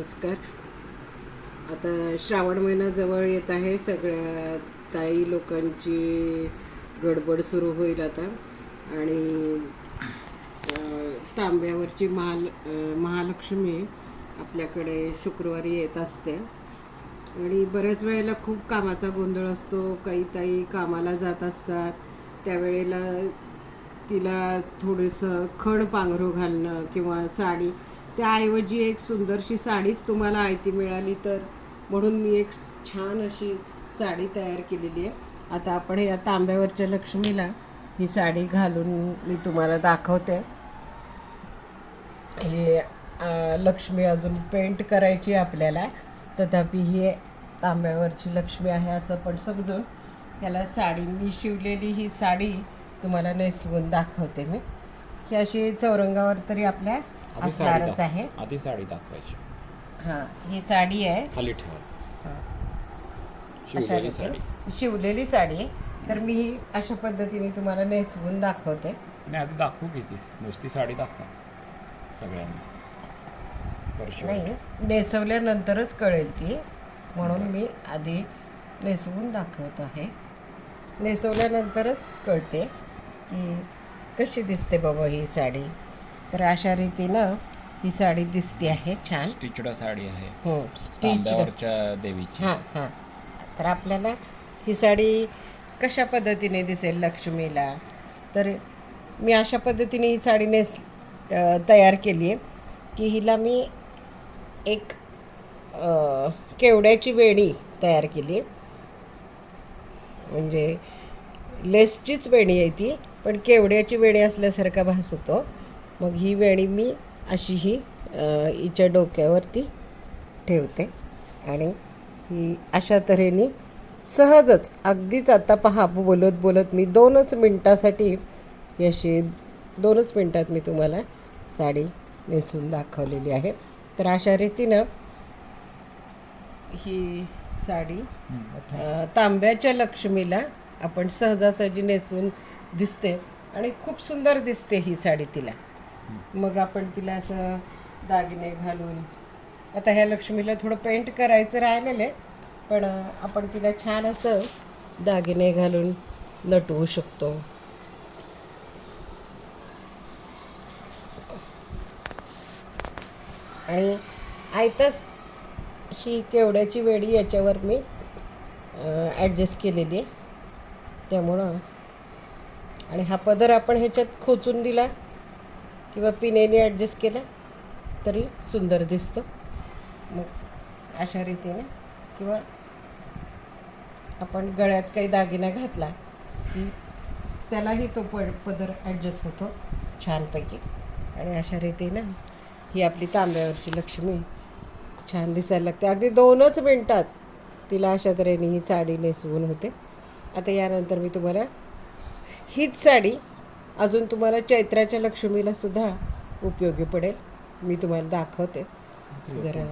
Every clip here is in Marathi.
नमस्कार. आता श्रावण महिना जवळ येत आहे. सगळ्या ताई लोकांची गडबड सुरू होईल आता. आणि तांब्यावरची महाल महालक्ष्मी आपल्याकडे शुक्रवारी येत असते. आणि बऱ्याच वेळेला खूप कामाचा गोंधळ असतो. काही ताई कामाला जात असतात. त्यावेळेला तिला थोडंसं खण पांघरू घालणं किंवा साडी त्याऐवजी एक सुंदरशी साडीच तुम्हाला आयती मिळाली तर. म्हणून मी एक छान अशी साडी तयार केलेली आहे. आता आपण या तांब्यावरच्या लक्ष्मीला ही साडी घालून मी तुम्हाला दाखवते. हे लक्ष्मी अजून पेंट करायची आहे आपल्याला. तथापि ही तांब्यावरची लक्ष्मी आहे असं पण समजून ह्याला साडी मी शिवलेली ही साडी तुम्हाला नेसवून दाखवते मी. ही अशी चौरंगावर तरी आपल्या आधी साडी असणारच दाख- आहे. आधी साडी दाखवायची. हां ही साडी आहे. खाली ठेवा. हां. अशा शिवलेली साडी शिवलेली साडी आहे. तर मी ही अशा पद्धतीने तुम्हाला नेसवून दाखवते. नाही आधी दाखवू घेतीस नुसती साडी दाखवा. सगळ्यांना. नाही नेसवल्यानंतरच कळेल ती. म्हणून मी आधी नेसवून दाखवत आहे. नेसवल्यानंतरच कळते की कशी दिसते बाबा ही साडी. तर अशा रीतीनं ही साडी दिसते आहे छान. स्टिचड साडी आहे. हं, स्टिच देवीची. हां हां. तर आपल्याला ही साडी कशा पद्धतीने दिसेल लक्ष्मीला? तर मी अशा पद्धतीने ही साडी नेस तयार केली आहे की हिला मी एक केवड्याची वेणी तयार केली म्हणजे लेसचीच वेणी आहे ती पण केवड्याची वेणी असल्यासारखा भास होतो. मग ही वेणी मी अशी ही हिच्या डोक्यावरती ठेवते. आणि ही अशा तऱ्हेने सहजच अगदीच आता पहा बोलत बोलत मी दोनच मिनटासाठी अशी दोनच मिनटात मी तुम्हाला साडी नेसून दाखवलेली आहे. तर अशा रीतीनं ही साडी तांब्याच्या लक्ष्मीला आपण सहजासहजी नेसून दिसते. आणि खूप सुंदर दिसते ही साडी तिला. मग आपण तिला असं दागिने घालून आता ह्या लक्ष्मीला थोडं पेंट करायचं राहिलेलं आहे पण आपण तिला छान असं दागिने घालून नटवू शकतो. आणि आयतस अशी केवड्याची वेडी याच्यावर मी ॲडजस्ट केलेली आहे. त्यामुळं आणि हा पदर आपण ह्याच्यात खोचून दिला. किंवा पिनेने ॲडजस्ट केलं तरी सुंदर दिसतो. मग अशा रीतीने किंवा आपण गळ्यात काही दागिना घातला की त्यालाही तो पड पदर ॲडजस्ट होतो छानपैकी. आणि अशा रीतीनं ही आपली तांब्यावरची लक्ष्मी छान दिसायला लागते. अगदी दोनच मिनटात तिला अशा तऱ्हेने ही साडी नेसवून होते. आता यानंतर मी तुम्हाला हीच साडी अजून तुम्हाला चैत्राच्या लक्ष्मीला सुद्धा उपयोगी पडेल. मी तुम्हाला दाखवते. जरा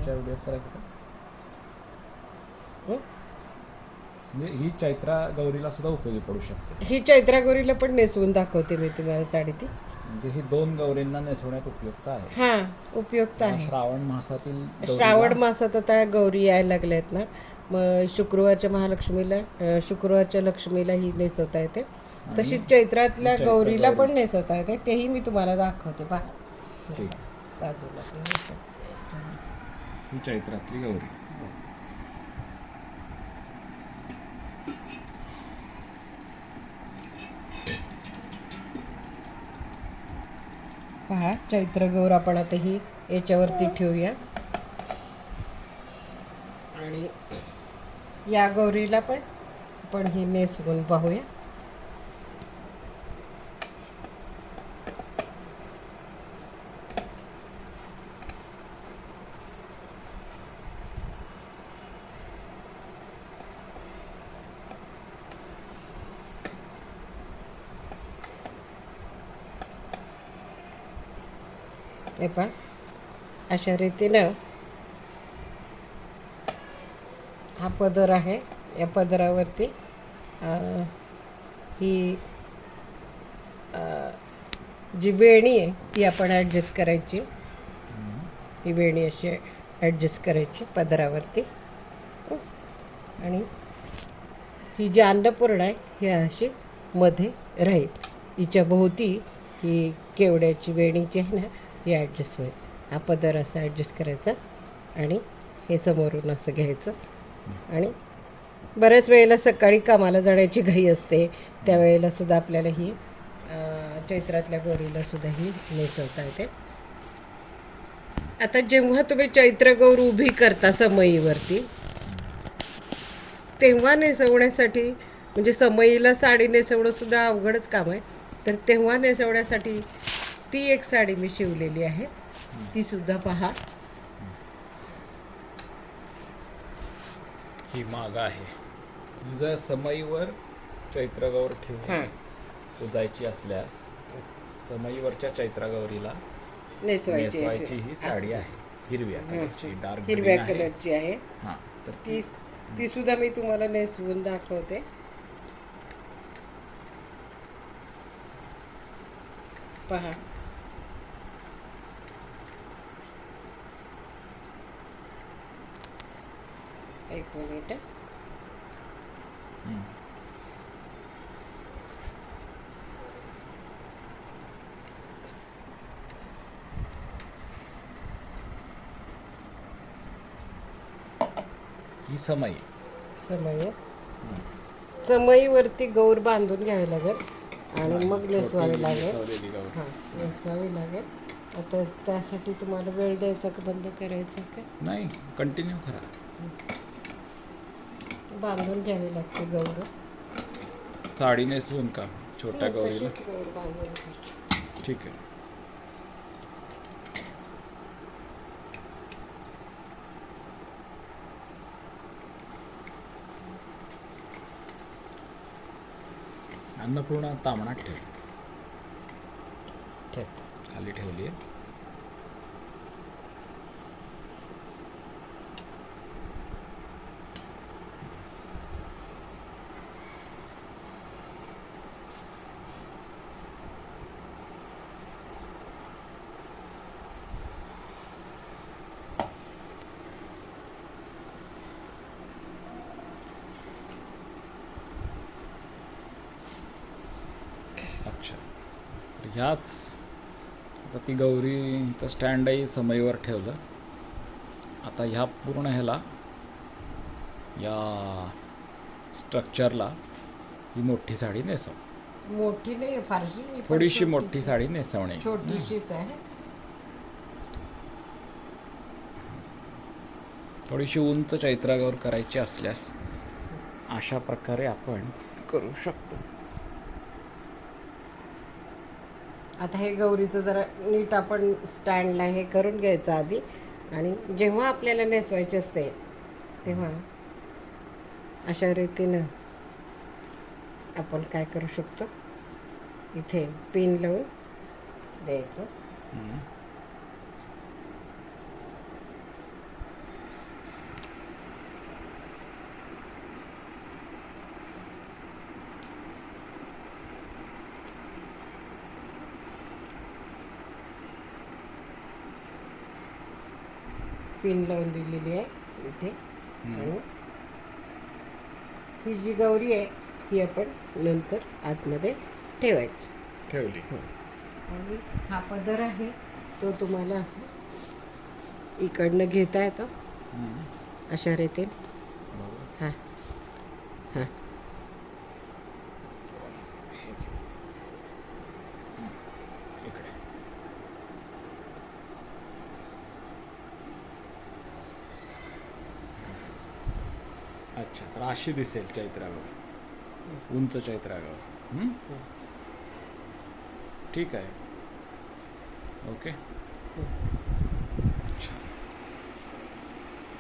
ही चैत्रा गौरीला सुद्धा उपयोगी पडू शकते. ही चैत्रा गौरीला पण नेसवून दाखवते मी तुम्हाला साडी ती. म्हणजे ही दोन गौरींना नेसवण्यात उपयुक्त आहे. हां उपयुक्त आहे. श्रावण मासातील श्रावण मासात आता गौरी यायला लागल्यात ना. मग शुक्रवारच्या महालक्ष्मीला अं, शुक्रवारच्या लक्ष्मीला ही नेसवता येते. तशीच चैत्रातल्या चैत्र गौरीला गौरी. पण नेसवता येते. तेही मी तुम्हाला दाखवते. पहा. ठीक. बाजूला. ही चैत्रातली गौरी. पहा चैत्र गौर आपण आता ही याच्यावरती ठेवूया. आणि या गौरीला पण आपण ही नेसवून पाहूया. हे पहा अशा रीतीनं हा पदर आहे. या पदरावरती ही जी वेणी आहे ती आपण ॲडजस्ट करायची. ही वेणी अशी ॲडजस्ट करायची पदरावरती. आणि ही जी अन्नपूर्णा आहे ही अशी मध्ये राहील. हिच्या भोवती ही केवड्याची वेणी जी आहे ना हे ॲडजस्ट होईल. हा पदर असा ॲडजस्ट करायचा आणि हे समोरून असं घ्यायचं. आणि बऱ्याच वेळेला सकाळी कामाला जाण्याची घाई असते. त्यावेळेला सुद्धा आपल्याला ही चैत्रातल्या गौरीला सुद्धा ही नेसवता येते. आता जेव्हा तुम्ही चैत्र गौर उभी करता समईवरती तेव्हा नेसवण्यासाठी म्हणजे समईला साडी नेसवणं सुद्धा अवघडच काम आहे. तर तेव्हा नेसवण्यासाठी ती एक साडी मी शिवलेली आहे. ती सुद्धा पहा. ही मागा आहे. जर समईवर चैत्रगौर ठेवून पुजायची असल्यास समईवरच्या चैत्रगौरीला नेसवायची. ही साडी आहे. हिरव्या कलरची डार्क हिरव्या ग्रीन आहे. कलरची आहे. हां. तर ती ती सुद्धा मी तुम्हाला नेसवून दाखवते. पहा. एक मिनिट हं. समई समय. समईवरती गौर बांधून घ्यावी लागेल आणि मग नेसवावी छोटी लागेल. हां नेसवावी लागेल. आता त्यासाठी तुम्हाला वेळ द्यायचा का बंद करायचा का? नाही कंटिन्यू करा. बांधून घ्यावी लागते गौर साडी नेसवून का? छोट्या गौरीला? तशीच गौर बांधून घ्यायची. ठीक आहे. अन्नपूर्णा तामणात ठेव. ठेव. खाली ठेवली आहे अच्छा तर ह्याच आता ती गौरीचं स्टँडही समईवर ठेवलं. आता ह्या पूर्ण ह्याला या स्ट्रक्चरला ही मोठी साडी नेसव. मोठी नाही फारशी थोडीशी मोठी साडी नेसवणे. छोटीशीच आहे. थोडीशी उंच चैत्रागौर करायची असल्यास अशा प्रकारे आपण करू शकतो. आता हे गौरीचं जरा नीट आपण स्टँडला हे करून घ्यायचं आधी. आणि जेव्हा आपल्याला नेसवायचे असते तेव्हा अशा रीतीनं आपण काय करू शकतो? इथे पिन लावून द्यायचं. पिन लावून दिलेली आहे इथे. आणि ती जी गौरी आहे ही आपण नंतर आतमध्ये ठेवायची. ठेवली. आणि हा पदर आहे तो तुम्हाला असं इकडनं घेता येतो. अशा रीतीने. हां. हां. अच्छा तर अशी दिसेल चैत्रागौर उंच चैत्रागौर हम्म? ठीक आहे. ओके.